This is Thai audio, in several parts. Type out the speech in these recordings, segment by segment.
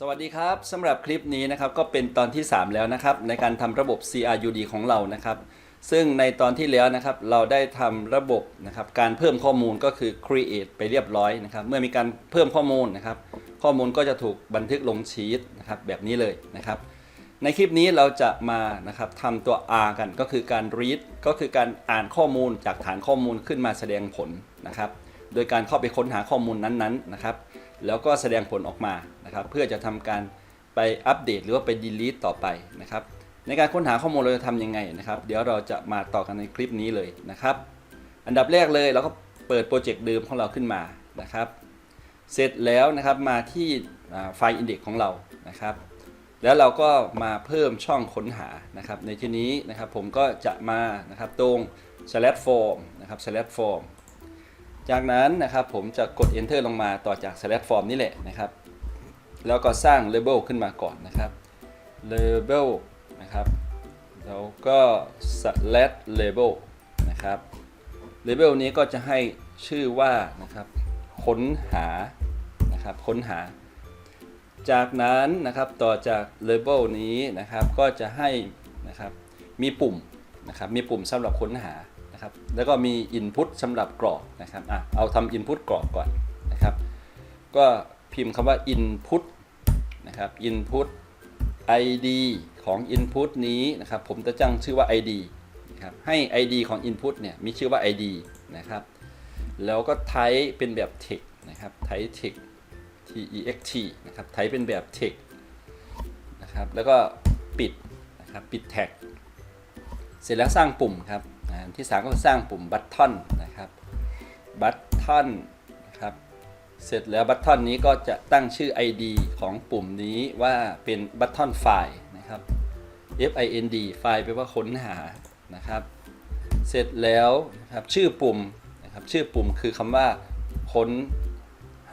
สวัสดีครับสำหรับคลิปนี้นะครับก็เป็นตอนที่ 3 แล้วนะครับในการทำระบบ CRUD ของเรานะครับ ซึ่งในตอนที่แล้วนะครับเราได้ทำระบบนะครับการเพิ่มข้อมูลก็คือ create ไปเรียบร้อยนะครับ เมื่อมีการเพิ่มข้อมูลนะครับ ข้อมูลก็จะถูกบันทึกลงชีตนะครับแบบนี้เลยนะครับ ในคลิปนี้เราจะมานะครับทำตัว R กันก็คือการ read ก็คือการอ่านข้อมูลจากฐานข้อมูลขึ้นมาแสดงผลนะครับ โดยการเข้าไปค้นหาข้อมูลนั้นๆนะครับ แล้วก็แสดงผลออกมานะครับ เพื่อจะทำการไปอัปเดตหรือว่าไป delete ต่อไปนะครับ ในการค้นหาข้อมูลเราจะทำยังไงนะครับ เดี๋ยวเราจะมาต่อกันในคลิปนี้เลยนะครับ อันดับแรกเลยเราก็เปิดโปรเจกต์เดิมของเราขึ้นมานะครับ เสร็จแล้วนะครับมาที่ไฟล์ index ของเรานะครับ แล้วเราก็มาเพิ่มช่องค้นหานะครับ ในที่นี้นะครับผมก็จะมานะครับตรง select form นะครับ select form จากนั้นนะครับผมจะกด enter ลงมาต่อจาก select form นี่แหละนะครับ แล้วก็สร้าง label ขึ้นมาก่อนนะครับ label นะครับแล้วก็ select label นะครับ label นี้ก็จะให้ชื่อว่านะครับค้นหานะครับค้นหา จากนั้นนะครับต่อจาก label นี้นะครับก็จะให้นะครับมีปุ่มนะครับมีปุ่มสำหรับค้นหา นะครับ แล้วก็มี input สำหรับกรอกนะครับอะเอาทำ input กรอกก่อนนะครับ ก็พิมพ์คำว่า input นะครับ input id ของ input นี้นะครับ ผมจะตั้งชื่อว่า id นะครับ ให้ id ของ input เนี่ยมีชื่อว่า id นะครับ แล้วก็ type เป็นแบบ text นะครับ type text text นะครับ type เป็นแบบ text นะครับ แล้วก็ปิดนะครับ ปิดแท็ก เสร็จแล้วสร้างปุ่มครับ อ่าที่สามก็สร้างปุ่ม button นะครับ button นะครับเสร็จแล้วบัตทอนนี้ก็จะตั้งชื่อ ID ของปุ่มนี้ว่าเป็นบัตทอนไฟล์นะครับ find ไฟล์แปลว่าค้นหานะครับ เสร็จแล้วนะครับชื่อปุ่มนะครับชื่อปุ่มคือคำว่าค้น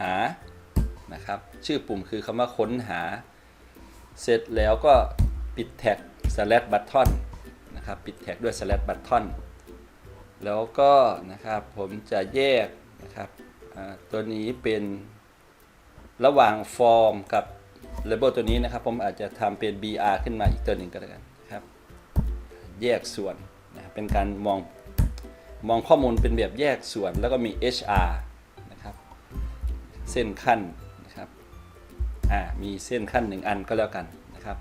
หานะครับ ชื่อปุ่มคือคำว่าค้นหา เสร็จแล้วก็ปิดแท็ก slash button นะครับปิดแท็กด้วย slash button แล้วก็นะครับผมจะแยกนะครับตัวนี้เป็นระหว่างฟอร์มกับ label ตัวนี้นะครับ ผมอาจจะทำเป็น br ขึ้นมาอีกตัวหนึ่งก็แล้วกันนะครับ แยกส่วนนะครับเป็นการมองมองข้อมูลเป็นแบบแยกส่วนแล้วก็มี hr นะครับ เส้นขั้นนะครับอ่ามีเส้นขั้นหนึ่งอันก็แล้วกันนะครับ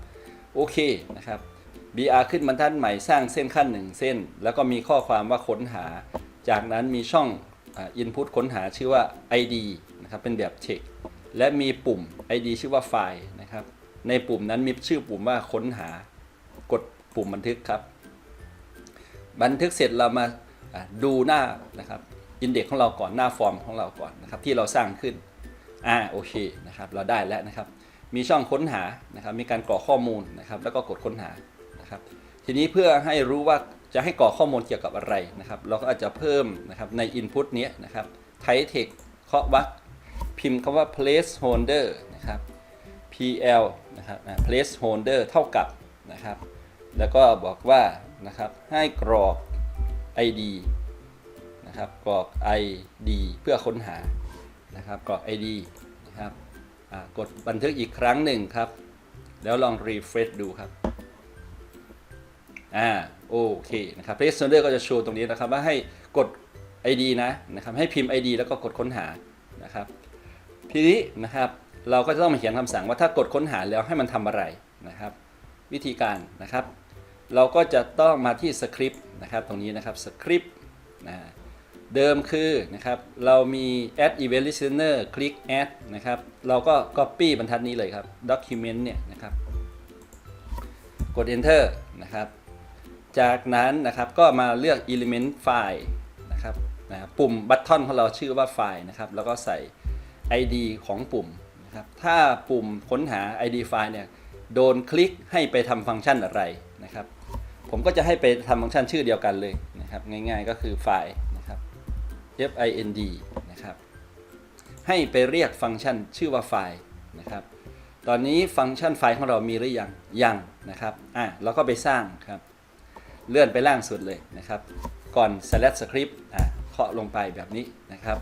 โอเคนะครับ BR ขึ้นบรรทัดใหม่สร้างเส้นขั้นหนึ่งเส้น แล้วก็มีข้อความว่าค้นหา จากนั้นมีช่องอ่า input ค้นหาชื่อว่า ID นะครับเป็นแบบ text และมีปุ่ม ID ชื่อว่าไฟล์นะครับในปุ่มนั้นมีชื่อปุ่มว่าค้นหากดปุ่มบันทึกครับ บันทึกเสร็จเรามาอ่าดูหน้านะครับอินเด็กของเราก่อนหน้าฟอร์มของเราก่อนนะครับที่เราสร้างขึ้นอ่าโอเคนะครับเราได้แล้วนะครับ มีช่องค้นหานะครับมีการกรอกข้อมูลนะครับแล้วก็กดค้นหา นะครับ ทีนี้เพื่อให้รู้ว่าจะให้กรอกข้อมูลเกี่ยวกับอะไรนะครับ เราก็อาจจะเพิ่มนะครับใน Input เนี้ยนะครับไทเทคเคาะวักพิมพ์คำว่า placeholder นะครับ pl นะครับ placeholder เท่ากับนะครับ แล้วก็บอกว่านะครับให้กรอก id นะครับกรอก id เพื่อค้นหานะครับกรอก id นะครับกดบันทึกอีกครั้งหนึ่งครับ แล้วลอง refresh ดูครับ อ่าโอเคนะครับ placeholder ก็จะโชว์ตรงนี้นะครับว่าให้กด ID นะนะครับให้พิมพ์ ID แล้วก็กดค้นหานะครับทีนี้นะครับเราก็จะต้องมาเขียนคำสั่งว่าถ้ากดค้นหาแล้วให้มันทำอะไรนะครับ วิธีการนะครับ เราก็จะต้องมาที่สคริปต์นะครับตรงนี้นะครับสคริปต์นะเดิมคือนะครับเรามี add event listener click add นะครับเราก็ copy บรรทัดนี้เลยครับ document เนี่ยนะครับกด enter นะครับ จากนั้นนะครับก็มาเลือก element file นะครับนะปุ่ม button ของเราชื่อว่า file นะครับ แล้วก็ใส่ id ของปุ่มนะครับ ถ้าปุ่มค้นหา id file เนี่ยโดนคลิกให้ไปทำฟังก์ชันอะไรนะครับ ผมก็จะให้ไปทำฟังก์ชันชื่อเดียวกันเลยนะครับ ง่ายๆก็คือ file นะครับ find นะครับ ให้ไปเรียกฟังก์ชันชื่อว่าไฟล์นะครับ ตอนนี้ฟังก์ชันไฟล์ของเรามีหรือยังยังนะครับ อะเราก็ไปสร้างครับ เลื่อนไปล่างสุดเลยนะครับ ก่อน select script อะเคาะลงไปแบบนี้นะครับ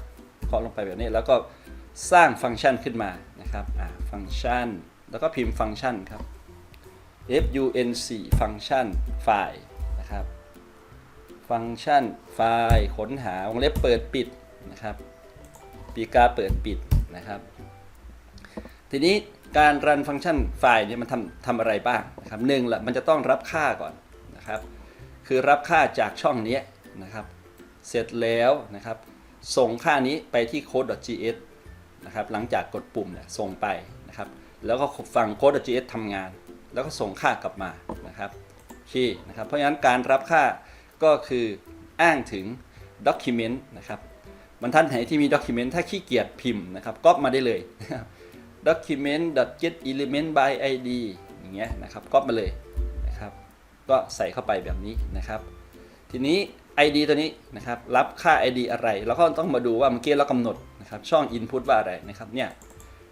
เคาะลงไปแบบนี้แล้วก็สร้างฟังก์ชันขึ้นมานะครับอะฟังก์ชัน แล้วก็พิมพ์ฟังก์ชันครับ func ฟังก์ชันไฟล์นะครับ ฟังก์ชันไฟล์ค้นหาวงเล็บเปิดปิดนะครับ ปีกาเปิดปิดนะครับ ทีนี้การรันฟังก์ชันไฟล์เนี่ยมันทำทำอะไรบ้างนะครับหนึ่งละมันจะต้องรับค่าก่อนนะครับ คือรับค่าจากช่องนี้นะครับ เสร็จแล้วนะครับ ส่งค่านี้ไปที่ code.js นะครับ หลังจากกดปุ่มเนี่ยส่งไปนะครับ แล้วก็ฟัง code.js ทำงาน แล้วก็ส่งค่ากลับมานะครับโอเคนะครับ เพราะฉะนั้นการรับค่าก็คืออ้างถึง document นะครับบรรทัดไหนที่มี document ถ้าขี้เกียจพิมพ์นะครับก๊อปมาได้เลย document get element by id อย่างเงี้ยนะครับก๊อปมาเลย ก็ใส่เข้าไปแบบนี้นะครับ ทีนี้ id ตัวนี้นะครับ รับค่า id อะไรเราก็ต้องมาดูว่าเมื่อกี้เรากำหนดนะครับ ช่อง input ว่าอะไรนะครับ เนี่ย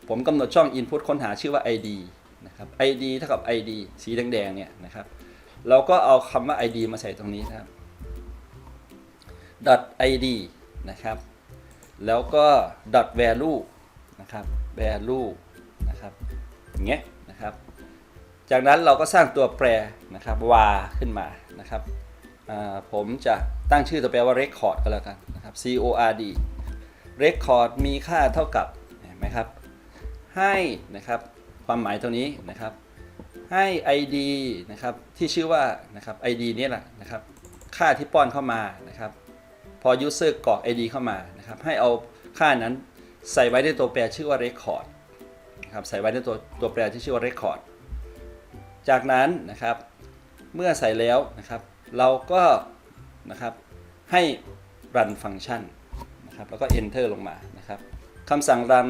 ผมกำหนดช่อง input ค้นหาชื่อว่า id นะครับ id เท่ากับ id สีแดงๆเนี่ยนะครับ เราก็เอาคำว่า id มาใส่ตรงนี้นะครับ id นะครับ แล้วก็ value นะครับ value นะครับอย่างเงี้ย จากนั้นเราก็สร้างตัวแปรนะครับ var ขึ้นมานะครับผมจะตั้งชื่อตัวแปรว่า record ก็แล้วกันนะครับ cord record มีค่าเท่ากับเห็นไหมครับ ให้นะครับความหมายตรงนี้นะครับ ให้ id นะครับที่ชื่อว่านะครับ id เนี่ยแหละนะครับค่าที่ป้อนเข้ามานะครับพอ user กรอก id เข้ามานะครับให้เอาค่านั้นใส่ไว้ในตัวแปรชื่อว่า record นะครับใส่ไว้ในตัวตัวแปรที่ชื่อว่า record จากนั้นนะครับเมื่อใส่แล้วนะครับเราก็นะครับให้รันฟังก์ชันนะครับแล้วก็ enter ลงมานะครับคำสั่งรัน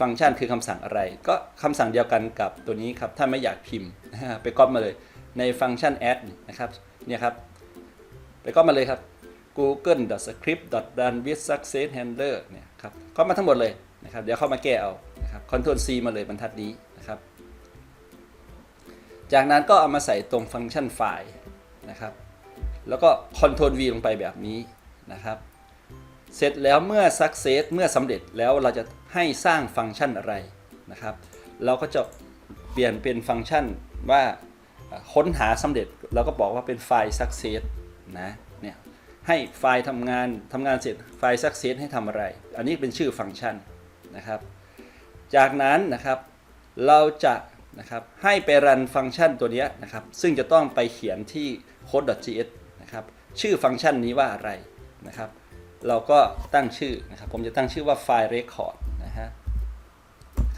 ฟังก์ชันคือคำสั่งอะไร ก็คำสั่งเดียวกันกับตัวนี้ครับถ้าไม่อยากพิมพ์ไปก๊อปมาเลยในฟังก์ชัน add นะครับเนี่ยครับไปก๊อปมาเลยครับ google.script.run with success handler เนี่ยครับก๊อปมาทั้งหมดเลยนะครับเดี๋ยวเข้ามาแก้เอานะครับ control c มาเลยบรรทัดนี้ จากนั้นก็เอามาใส่ตรงฟังก์ชันไฟล์นะครับ แล้วก็ Ctrl V ลงไปแบบนี้นะครับ เสร็จแล้วเมื่อ success เมื่อสำเร็จแล้วเราจะให้สร้างฟังก์ชันอะไรนะครับ เราก็จะเปลี่ยนเป็นฟังก์ชันว่าค้นหาสำเร็จเราก็บอกว่าเป็นไฟล์ success นะเนี่ยให้ไฟล์ทำงานทำงานเสร็จไฟล์ success ให้ทำอะไร อันนี้เป็นชื่อฟังก์ชันนะครับ จากนั้นนะครับเราจะ นะครับให้ไปรันฟังก์ชันตัวนี้นะครับซึ่งจะต้องไปเขียนที่ code.js นะครับชื่อฟังก์ชันนี้ว่าอะไรนะครับ เราก็ตั้งชื่อนะครับ ผมจะตั้งชื่อว่าไฟล์ record นะฮะ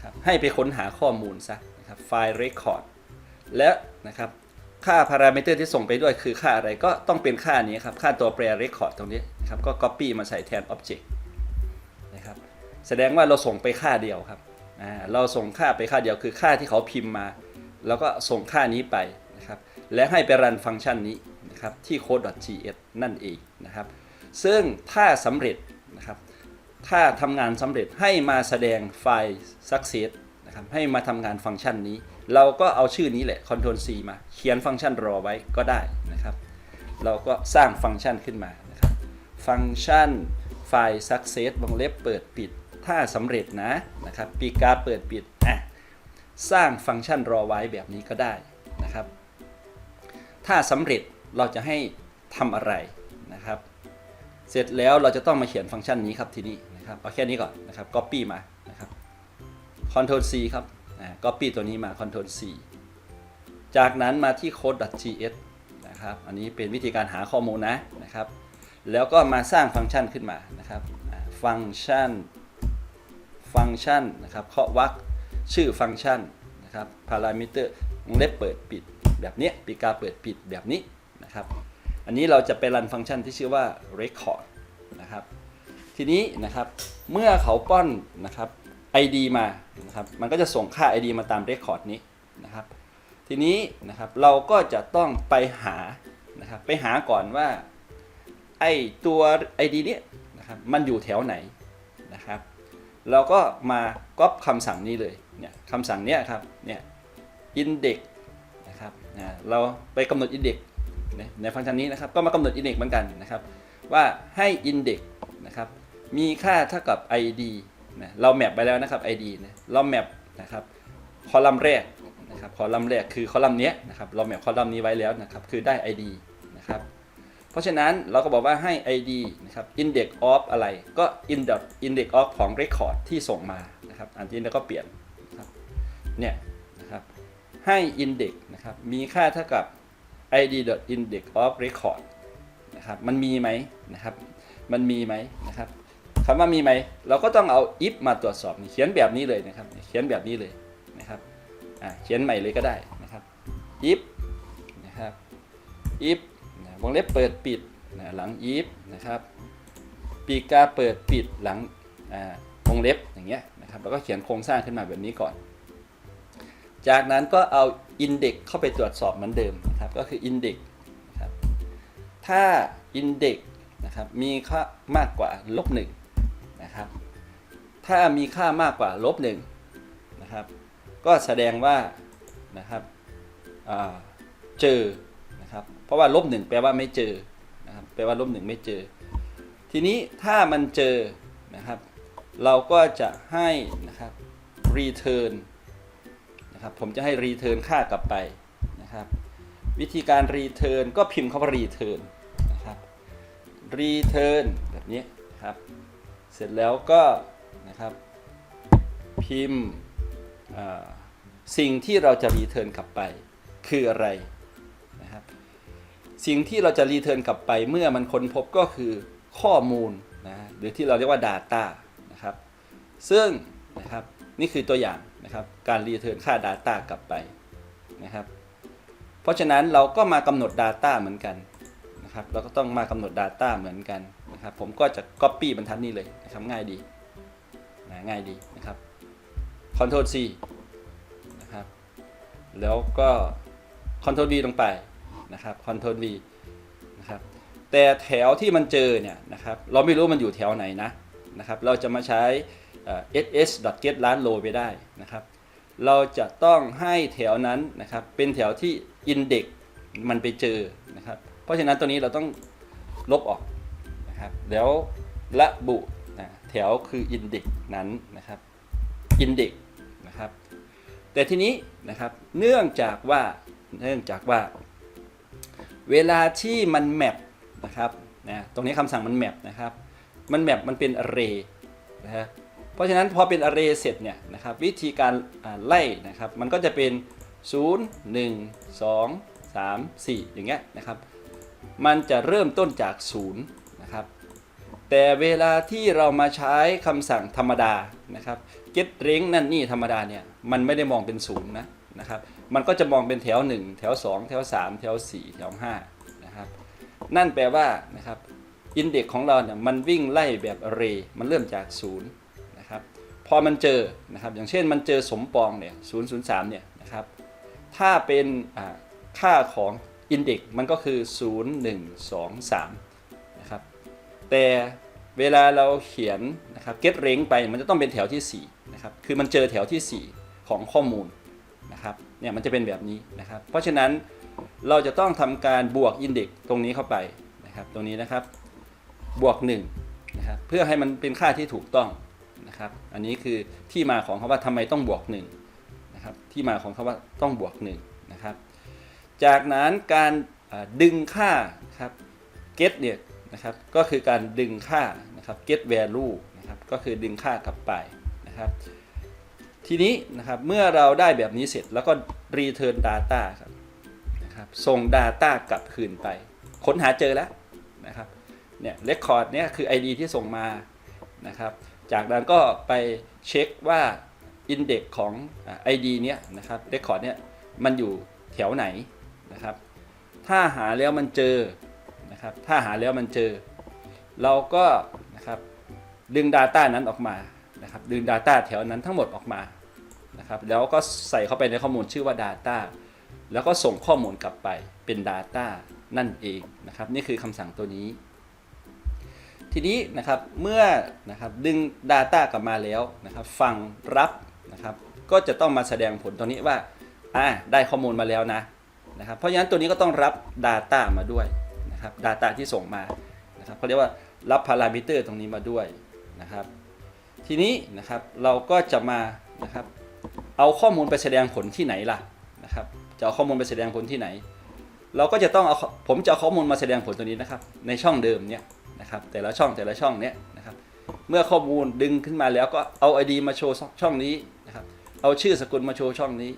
ครับให้ไปค้นหาข้อมูลซะนะครับไฟล์ record และนะครับค่าพารามิเตอร์ที่ส่งไปด้วยคือค่าอะไรก็ต้องเป็นค่านี้ครับ ค่าตัวแปร record ตรงนี้นะครับก็ copy มาใส่แทน object นะครับแสดงว่าเราส่งไปค่าเดียวครับ เราส่งค่าไปค่าเดียวคือค่าที่เขาพิมพ์มา แล้วก็ส่งค่านี้ไปนะครับและให้ไปรันฟังก์ชันนี้นะครับที่ code.js นั่นเองนะครับซึ่งถ้าสำเร็จนะครับถ้าทำงานสำเร็จให้มาแสดงไฟล์ success นะครับให้มาทำงานฟังก์ชันนี้ เราก็เอาชื่อนี้แหละ Ctrl C มาเขียนฟังก์ชันรอไว้ก็ได้นะครับเราก็สร้างฟังก์ชันขึ้นมานะครับฟังก์ชันไฟล์ success วงเล็บเปิดปิด ถ้าสำเร็จนะนะครับปีกาเปิดปิดอะสร้างฟังก์ชันรอไว้แบบนี้ก็ได้นะครับ ถ้าสำเร็จเราจะให้ทำอะไรนะครับ เสร็จแล้วเราจะต้องมาเขียนฟังก์ชันนี้ครับทีนี้นะครับเอาแค่นี้ก่อนนะครับ copy มานะครับ Ctrl C ครับอ่า copy ตัวนี้มา Ctrl C จากนั้นมาที่ code.js นะครับ อันนี้เป็นวิธีการหาข้อมูลนะนะครับ แล้วก็มาสร้างฟังก์ชันขึ้นมานะครับ ฟังก์ชัน ฟังก์ชันนะครับเคาะวรรคชื่อฟังก์ชันนะครับพารามิเตอร์วงเล็บเปิดปิดแบบนี้ปีกาเปิดปิดแบบนี้นะครับ อันนี้เราจะไปรันฟังก์ชันที่ชื่อว่า record นะครับ ทีนี้นะครับเมื่อเขาป้อนนะครับ id มานะครับมันก็จะส่งค่า id มาตาม record นี้นะครับ ทีนี้นะครับเราก็จะต้องไปหานะครับไปหาก่อนว่าไอตัว id เนี้ยนะครับมันอยู่แถวไหนนะครับ เราก็มาก๊อปคำสั่งนี้เลยเนี่ยคำสั่งเนี้ยครับเนี่ย index นะครับนะเราไปกำหนด index ในในฟังก์ชันนี้นะครับก็มากำหนด index เหมือนกันนะครับ ว่าให้ index นะครับมีค่าเท่ากับ id นะเราแมปไปแล้วนะครับ id นะเราแมปนะครับคอลัมน์แรกนะครับคอลัมน์แรกคือคอลัมน์เนี้ยนะครับเราแมปคอลัมน์นี้ไว้แล้วนะครับคือได้ ID นะครับ เพราะฉะนั้นเราก็บอกว่าให้ ID นะครับ index of อะไรก็ index index of ของ record ที่ส่งมานะครับ อันนี้เราก็เปลี่ยนเนี่ยนะครับให้ index นะครับมีค่าเท่ากับ id index of record นะครับมันมีไหมนะครับมันมีไหมนะครับคำว่ามีไหมเราก็ต้องเอา if มาตรวจสอบนี่เขียนแบบนี้เลยนะครับเขียนแบบนี้เลยนะครับเขียนใหม่เลยก็ได้นะครับ if นะครับ if วงเล็บเปิดปิดนะหลัง if นะครับ ปีกาเปิดปิดหลังวงเล็บอย่างเงี้ยนะครับแล้วก็เขียนโครงสร้างขึ้นมาแบบนี้ก่อน จากนั้นก็เอา index เข้าไปตรวจสอบเหมือนเดิมนะครับก็คือ index นะครับถ้า index นะครับมีค่ามากกว่าลบหนึ่งนะครับถ้ามีค่ามากกว่าลบหนึ่งนะครับก็แสดงว่านะครับเจอ เพราะว่าลบหนึ่งแปลว่าไม่เจอนะครับแปลว่าลบหนึ่งไม่เจอ ทีนี้ถ้ามันเจอนะครับ เราก็จะให้นะครับ return นะครับผมจะให้ return ค่ากลับไปนะครับ วิธีการ return ก็พิมพ์คำว่า return นะครับ return แบบนี้นะครับเสร็จแล้วก็นะครับพิมพ์สิ่งที่เราจะ return กลับไปคืออะไรนะครับ สิ่งที่เราจะ return กลับไปเมื่อมันค้นพบก็คือข้อมูลนะหรือที่เราเรียกว่า data นะครับซึ่งนะครับนี่คือตัวอย่างนะครับการ return ค่า data กลับไปนะครับเพราะฉะนั้นเราก็มากำหนด data เหมือนกันนะครับเราก็ต้องมากำหนด data เหมือนกันนะครับผมก็จะ copy บรรทัดนี้เลยนะครับง่ายดีนะง่ายดีนะครับ Ctrl C นะครับแล้วก็ Ctrl V ลงไป นะครับ Ctrl V นะครับแต่แถวที่มันเจอเนี่ยนะครับเราไม่รู้มันอยู่แถวไหนนะนะครับเราจะมาใช้ ss.get ล้านโลไปได้นะครับ เราจะต้องให้แถวนั้นนะครับเป็นแถวที่ index มันไปเจอนะครับ เพราะฉะนั้นตัวนี้เราต้องลบออกนะครับแล้วระบุนะแถวคือ index นั้นนะครับ index นะครับแต่ทีนี้นะครับเนื่องจากว่าเนื่องจากว่า เวลาที่มันแมปนะครับนะตรงนี้คำสั่งมันแมปนะครับ มันแมปมันเป็น array นะฮะเพราะฉะนั้นพอเป็น array เสร็จเนี่ยนะครับวิธีการไล่นะครับมันก็จะเป็น 0 1 2 3 4 อย่างเงี้ยนะครับ มันจะเริ่มต้นจาก 0 นะครับ แต่เวลาที่เรามาใช้คำสั่งธรรมดานะครับ get range นั่นนี่ธรรมดาเนี่ย มันไม่ได้มองเป็นศูนย์นะ นะครับ มันก็จะมองเป็นแถว 1 แถว 2 แถว 3 แถว 4 แถว5นะครับ นั่นแปลว่านะครับอินเด็กของเราเนี่ยมันวิ่งไล่แบบ array มันเริ่มจาก0นะครับ พอมันเจอนะครับ อย่างเช่นมันเจอสมปองเนี่ย003เนี่ยนะครับ ถ้าเป็นค่าของอินเด็กมันก็คือ 0 1 2 3นะครับ แต่เวลาเราเขียนนะครับ get range ไปมันจะต้องเป็นแถวที่4นะครับ คือมันเจอแถวที่ 4 ของข้อมูล นะครับเนี่ยมันจะเป็นแบบนี้นะครับ เพราะฉะนั้นเราจะต้องทำการบวกอินเด็กตรงนี้เข้าไปนะครับตรงนี้นะครับบวก1นะครับเพื่อให้มันเป็นค่าที่ถูกต้องนะครับ อันนี้คือที่มาของคำว่าทำไมต้องบวก1นะครับที่มาของคำว่าต้องบวก1นะครับจากนั้นการดึงค่าครับ get เนี่ยนะครับก็คือการดึงค่านะครับ get value นะครับก็คือดึงค่ากลับไปนะครับ ทีนี้นะครับเมื่อเราได้แบบนี้เสร็จแล้วก็ return data ครับนะครับส่ง Data กลับคืนไป ค้นหาเจอแล้วนะครับเนี่ยเรคคอร์ดเนี่ยคือ ID ที่ส่งมานะครับ จากนั้นก็ไปเช็คว่า Index ของอ่า ID เนี่ยนะครับเรคคอร์ดเนี่ยมันอยู่แถวไหนนะครับ ถ้าหาแล้วมันเจอนะครับถ้าหาแล้วมันเจอ เราก็นะครับดึง Data นั้นออกมา นะครับดึง Data แถวนั้นทั้งหมดออกมานะครับแล้วก็ใส่เข้าไปในข้อมูลชื่อว่า Data แล้วก็ส่งข้อมูลกลับไปเป็น Data นั่นเองนะครับนี่คือคำสั่งตัวนี้ ทีนี้นะครับเมื่อนะครับดึง Data กลับมาแล้วนะครับฝั่งรับนะครับก็จะต้องมาแสดงผลตัวนี้ว่าอ่าได้ข้อมูลมาแล้วนะนะครับเพราะฉะนั้นตัวนี้ก็ต้องรับ Data มาด้วยนะครับ Data ที่ส่งมานะครับเขาเรียกว่ารับพารามิเตอร์ตรงนี้มาด้วยนะครับ ทีนี้นะครับเราก็จะมานะครับเอาข้อมูลไปแสดงผลที่ไหนล่ะนะครับจะเอาข้อมูลไปแสดงผลที่ไหน เราก็จะต้องเอาผมจะเอาข้อมูลมาแสดงผลตัวนี้นะครับ ในช่องเดิมเนี่ยนะครับแต่ละช่องแต่ละช่องเนี่ยนะครับเมื่อข้อมูลดึงขึ้นมาแล้วก็เอา ID มาโชว์ช่องนี้นะครับเอาชื่อสกุลมาโชว์ช่องนี้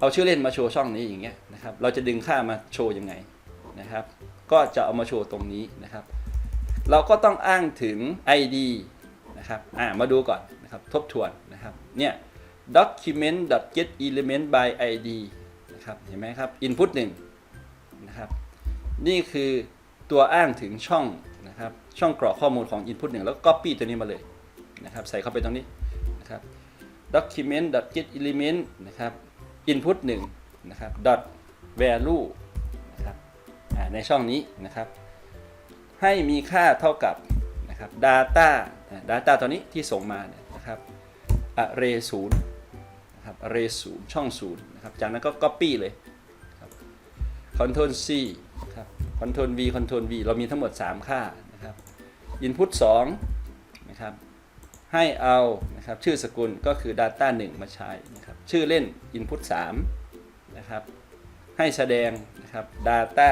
เอาชื่อเล่นมาโชว์ช่องนี้อย่างเงี้ยนะครับเราจะดึงค่ามาโชว์ยังไงนะครับ ก็จะเอามาโชว์ตรงนี้นะครับ เราก็ต้องอ้างถึง ID นะครับอ่ามาดูก่อนนะครับทบทวนนะครับเนี่ย document get element by id นะครับเห็นไหมครับ input 1นะครับนี่คือตัวอ้างถึงช่องนะครับช่องกรอกข้อมูลของ input 1 แล้วก็ copy ตัวนี้มาเลยนะครับใส่เข้าไปตรงนี้นะครับ document get element นะครับ input 1นะครับ dot value นะครับในช่องนี้นะครับให้มีค่าเท่ากับ นะครับ data data ตัวนี้ที่ส่งมาเนี่ยนะครับ array 0นะครับ array 0ช่อง0นะครับจากนั้นก็ copy เลยครับ control C ครับ control V control V เรามีทั้งหมด 3 ค่านะครับ input 2นะครับให้เอานะครับชื่อสกุลก็คือ data 1 มาใช้นะครับชื่อเล่น input 3นะครับให้แสดงนะครับ data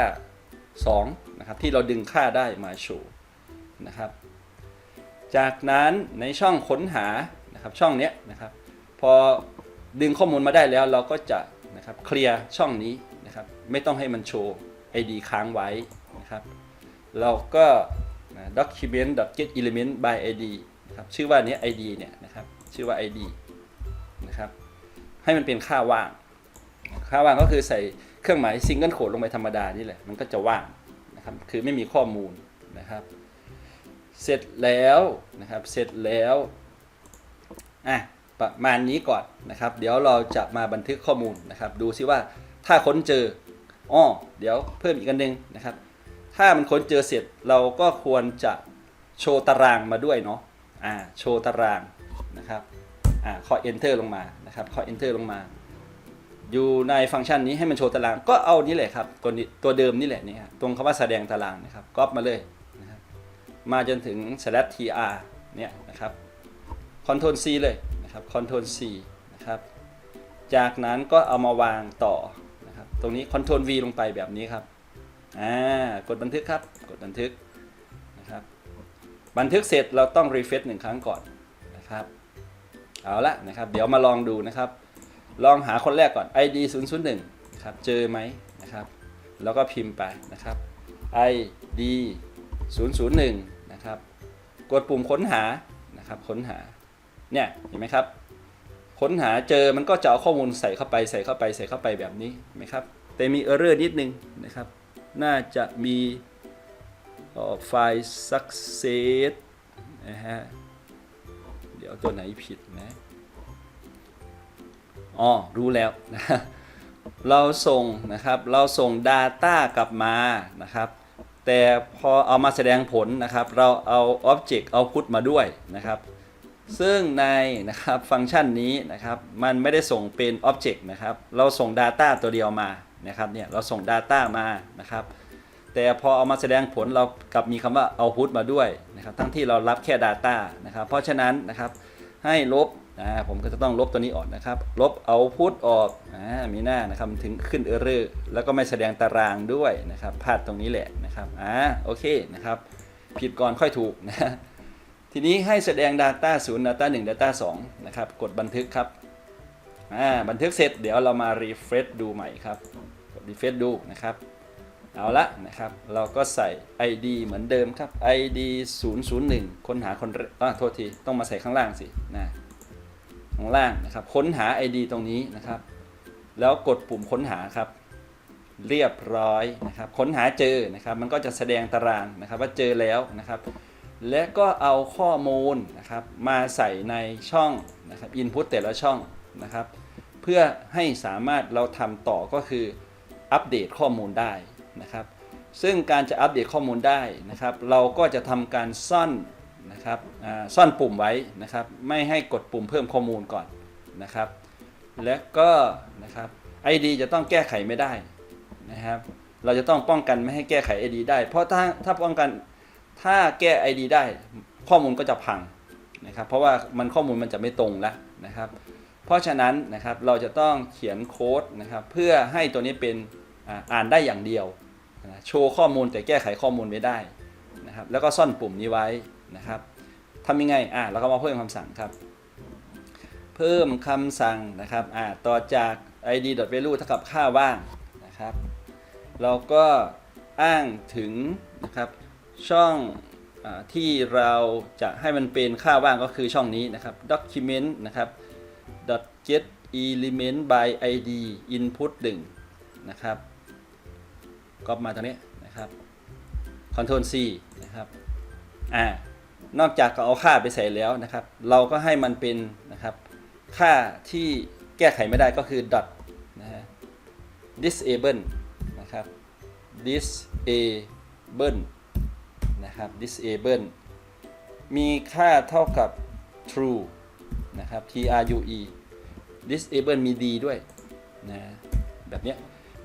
2นะครับที่เราดึงค่าได้มาโชว์นะครับ จากนั้นในช่องค้นหานะครับช่องนี้นะครับพอดึงข้อมูลมาได้แล้วเราก็จะนะครับเคลียร์ช่องนี้นะครับไม่ต้องให้มันโชว์ ID ค้างไว้นะครับเราก็นะ document get element by id นะครับชื่อว่าเนี้ย id เนี่ยนะครับชื่อว่า id นะครับให้มันเป็นค่าว่าง ค่าว่างก็คือใส่เครื่องหมายซิงเกิลโคดลงไปธรรมดานี่แหละมันก็จะว่างนะครับคือไม่มีข้อมูลนะครับ เสร็จแล้วนะครับเสร็จแล้วอะประมาณนี้ก่อนนะครับ เดี๋ยวเราจะมาบันทึกข้อมูลนะครับ ดูซิว่าถ้าค้นเจออ้อเดี๋ยวเพิ่มอีกอันหนึงนะครับ ถ้ามันค้นเจอเสร็จเราก็ควรจะโชว์ตารางมาด้วยเนาะอ่าโชว์ตารางนะครับอ่าข้อ enter ลงมานะครับข้อ enter ลงมา อยู่ในฟังก์ชันนี้ให้มันโชว์ตารางก็เอานี่แหละครับตัวนี้ตัวเดิมนี่แหละนี่ฮะตรงคำว่าแสดงตารางนะครับก๊อปมาเลย มาจนถึง slash tr เนี่ยนะครับ control c เลยนะครับ control c นะครับ จากนั้นก็เอามาวางต่อนะครับ ตรงนี้ control v ลงไปแบบนี้ครับ อ่า กดบันทึกครับ กดบันทึกนะครับ บันทึกเสร็จเราต้อง refresh หนึ่งครั้งก่อนนะครับ เอาละนะครับ เดี๋ยวมาลองดูนะครับ ลองหาคนแรกก่อน ID 0 0 1ครับ เจอไหมนะครับ แล้วก็พิมพ์ไปนะครับ ID 0 0 1นะครับ กดปุ่มค้นหานะครับค้นหาเนี่ยเห็นไหมครับ ค้นหาเจอมันก็จะเอาข้อมูลใส่เข้าไปใส่เข้าไปใส่เข้าไปแบบนี้ไหมครับแต่มี error นิดนึงนะครับ น่าจะมีไฟล์ success นะฮะเดี๋ยวตัวไหนผิดนะอ๋อรู้แล้วนะเราส่งนะครับ เราส่ง Data กลับมานะครับ แต่พอเอามาแสดงผลนะครับ เราเอา Object Output มาด้วยนะครับ ซึ่งในนะครับฟังก์ชันนี้นะครับ มันไม่ได้ส่งเป็น Object นะครับ เราส่ง Data ตัวเดียวมานะครับเนี่ยเราส่ง Data มานะครับ แต่พอเอามาแสดงผลเรากลับมีคำว่า output มาด้วยนะครับ ทั้งที่เรารับแค่ Data นะครับ เพราะฉะนั้นนะครับให้ลบ อ่าผมก็จะต้องลบตัวนี้ออกนะครับ ลบ output ออกอ่ามีหน้านะครับถึงขึ้น error แล้วก็ไม่แสดงตารางด้วยนะครับพลาดตรงนี้แหละนะครับอ่าโอเคนะครับ ผิดก่อนค่อยถูกนะทีนี้ให้แสดง Data 0 Data 1 Data 2นะครับ กดบันทึกครับอ่าบันทึกเสร็จเดี๋ยวเรามา refresh ดูใหม่ครับ กด refresh ดูนะครับ เอาละนะครับ เราก็ใส่ ID เหมือนเดิมครับ ID 001 ค้นหาคนอ่าโทษที ต้องมาใส่ข้างล่างสินะ ข้างล่างนะครับ ค้นหา ID ตรงนี้นะครับ แล้วกดปุ่มค้นหาครับ เรียบร้อยนะครับ ค้นหาเจอนะครับ มันก็จะแสดงตารางนะครับว่าเจอแล้วนะครับ และก็เอาข้อมูลนะครับ มาใส่ในช่องนะครับ input แต่ละช่องนะครับ เพื่อให้สามารถเราทำต่อก็คืออัปเดตข้อมูลได้นะครับ ซึ่งการจะอัปเดตข้อมูลได้นะครับ เราก็จะทำการซ่อน นะครับซ่อนปุ่มไว้นะครับ ไม่ให้กดปุ่มเพิ่มข้อมูลก่อนนะครับ และก็นะครับ ID จะต้องแก้ไขไม่ได้นะครับ เราจะต้องป้องกันไม่ให้แก้ไข ID ได้ เพราะถ้าถ้าป้องกันถ้าแก้ ID ได้ข้อมูลก็จะพังนะครับ เพราะว่ามันข้อมูลมันจะไม่ตรงแล้วนะครับ เพราะฉะนั้นนะครับเราจะต้องเขียนโค้ดนะครับ เพื่อให้ตัวนี้เป็นอ่าอ่านได้อย่างเดียวโชว์ข้อมูลแต่แก้ไขข้อมูลไม่ได้นะครับ แล้วก็ซ่อนปุ่มนี้ไว้ นะครับทำยังไงอ่าเราก็มาเพิ่มคำสั่งครับ เพิ่มคำสั่งนะครับอ่าต่อจาก id.value เท่ากับค่าว่างนะครับ เราก็อ้างถึงนะครับช่องอที่เราจะให้มันเป็นค่าว่างก็คือช่องนี้นะครับ document นะครับ get element by id input 1นะครับก็มาตรงนี้นะครับ control c นะครับ อ่า นอกจากเอาค่าไปใส่แล้วนะครับ เราก็ให้มันเป็นนะครับ ค่าที่แก้ไขไม่ได้ก็คือ dot นะฮะ disable นะครับ disable นะครับ disable มีค่าเท่ากับ true นะครับ true disable มี d ด้วยนะแบบเนี้ย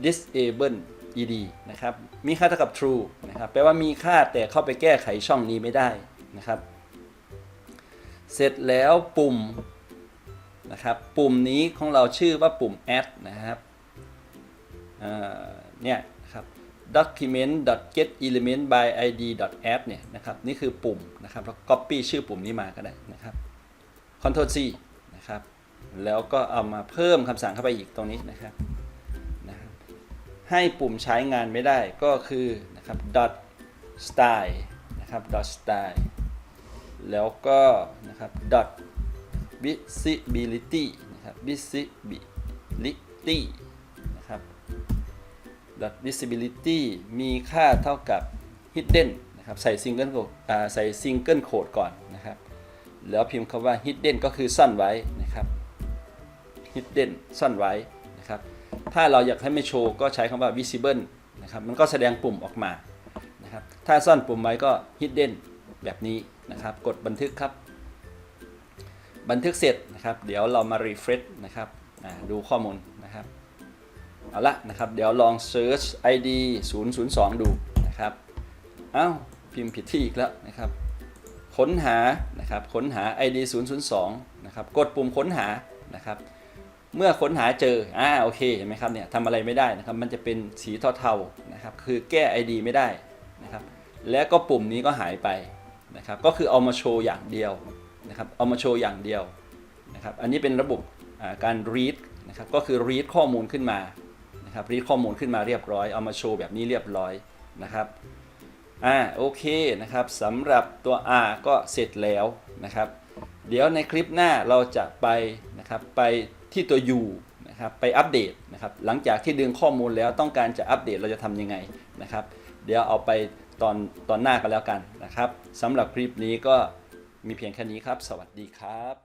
disable ed นะครับ มีค่าเท่ากับ true นะครับ แปลว่ามีค่าแต่เข้าไปแก้ไขช่องนี้ไม่ได้ นะครับ เสร็จแล้วปุ่มนะครับปุ่มนี้ของเราชื่อว่าปุ่ม add นะครับเนี่ยครับ document get element by id add เนี่ยนะครับนี่คือปุ่มนะครับแล้ว copy ชื่อปุ่มนี้มาก็ได้นะครับ control c นะครับแล้วก็เอามาเพิ่มคำสั่งเข้าไปอีกตรงนี้นะครับนะครับ ให้ปุ่มใช้งานไม่ได้ก็คือนะครับ dot style นะครับ dot style แล้วก็นะครับ dot visibility นะครับ visibility นะครับ dot visibility มีค่าเท่ากับ hidden นะครับใส่ single code ใส่ single code ก่อนนะครับ แล้วพิมพ์คำว่า hidden ก็คือซ่อนไว้นะครับ hidden ซ่อนไว้นะครับ ถ้าเราอยากให้ไม่โชว์ก็ใช้คำว่า visible นะครับ มันก็แสดงปุ่มออกมานะครับ ถ้าซ่อนปุ่มไว้ก็ hidden แบบนี้ นะครับ กดบันทึกครับ บันทึกเสร็จนะครับ เดี๋ยวเรามา refresh นะครับดูข้อมูลนะครับ เอาละนะครับ เดี๋ยวลอง search id 002 ดูนะครับอ้าวพิมพ์ผิดที่อีกแล้วนะครับ ค้นหานะครับ ค้นหา id 002 นะครับ กดปุ่มค้นหานะครับเมื่อค้นหาเจอ อ่า โอเค เห็นไหมครับ เนี่ยทำอะไรไม่ได้นะครับ มันจะเป็นสีเทาๆนะครับ คือแก้ id ไม่ได้นะครับ แล้วก็ปุ่มนี้ก็หายไป นะครับก็คือเอามาโชว์อย่างเดียวนะครับเอามาโชว์อย่างเดียวนะครับอันนี้เป็นระบบการ read นะครับก็คือ read ข้อมูลขึ้นมานะครับ read ข้อมูลขึ้นมาเรียบร้อย เอามาโชว์แบบนี้เรียบร้อยนะครับอ่าโอเคนะครับสำหรับตัว R ก็เสร็จแล้วนะครับ เดี๋ยวในคลิปหน้าเราจะไปนะครับไปที่ตัว U นะครับไปอัปเดตนะครับหลังจากที่ดึงข้อมูลแล้วต้องการจะอัปเดตเราจะทำยังไงนะครับ เดี๋ยวเอาไป ตอนตอนหน้ากันแล้วกันนะครับสำหรับคลิปนี้ก็มีเพียงแค่นี้ครับ สวัสดีครับ